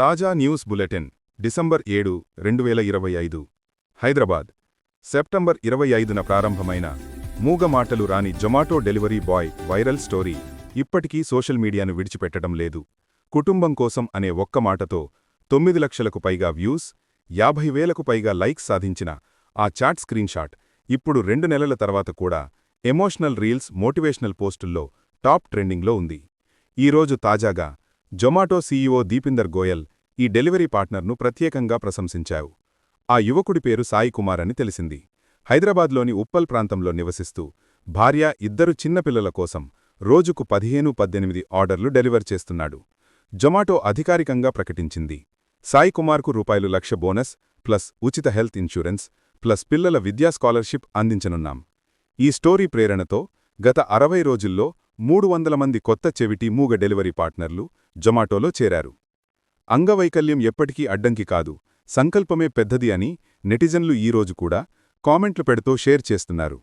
తాజా news bulletin December ఏడు రెండు వేల ఇరవై ఐదు. హైదరాబాద్ సెప్టెంబర్ ఇరవై ఐదున ప్రారంభమైన మూగ మాటలు రాని Zomato delivery boy viral story ఇప్పటికీ సోషల్ మీడియాను విడిచిపెట్టడం లేదు. కుటుంబం కోసం అనే ఒక్క మాటతో తొమ్మిది లక్షలకు పైగా వ్యూస్ యాభై వేలకు పైగా లైక్స్ సాధించిన ఆ చాట్ స్క్రీన్షాట్ ఇప్పుడు రెండు నెలల తర్వాత కూడా ఎమోషనల్ రీల్స్ మోటివేషనల్ పోస్టుల్లో టాప్ ట్రెండింగ్లో ఉంది. ఈరోజు తాజాగా జొమాటో సీఈఓ దీపిందర్ గోయల్ ఈ డెలివరీ పార్ట్నర్ను ప్రత్యేకంగా ప్రశంసించావు ఆ యువకుడి పేరు సాయి కుమార్ అని తెలిసింది. హైదరాబాద్లోని ఉప్పల్ ప్రాంతంలో నివసిస్తూ భార్య ఇద్దరు చిన్నపిల్లల కోసం రోజుకు పదిహేను పద్దెనిమిది ఆర్డర్లు డెలివర్ చేస్తున్నాడు. జొమాటో అధికారికంగా ప్రకటించింది. సాయి కుమార్కు రూపాయలు లక్ష బోనస్ ప్లస్ ఉచిత హెల్త్ ఇన్సూరెన్స్ ప్లస్ పిల్లల విద్యా స్కాలర్షిప్ అందించనున్నాం. ఈ స్టోరీ ప్రేరణతో గత అరవై రోజుల్లో మూడు వందల మంది కొత్త చెవిటి మూగ డెలివరీ పార్ట్నర్లు జొమాటోలో చేరారు. అంగవైకల్యం ఎప్పటికీ అడ్డంకి కాదు సంకల్పమే పెద్దది అని నెటిజన్లు ఈరోజు కూడా కామెంట్లు పెడుతూ షేర్ చేస్తున్నారు.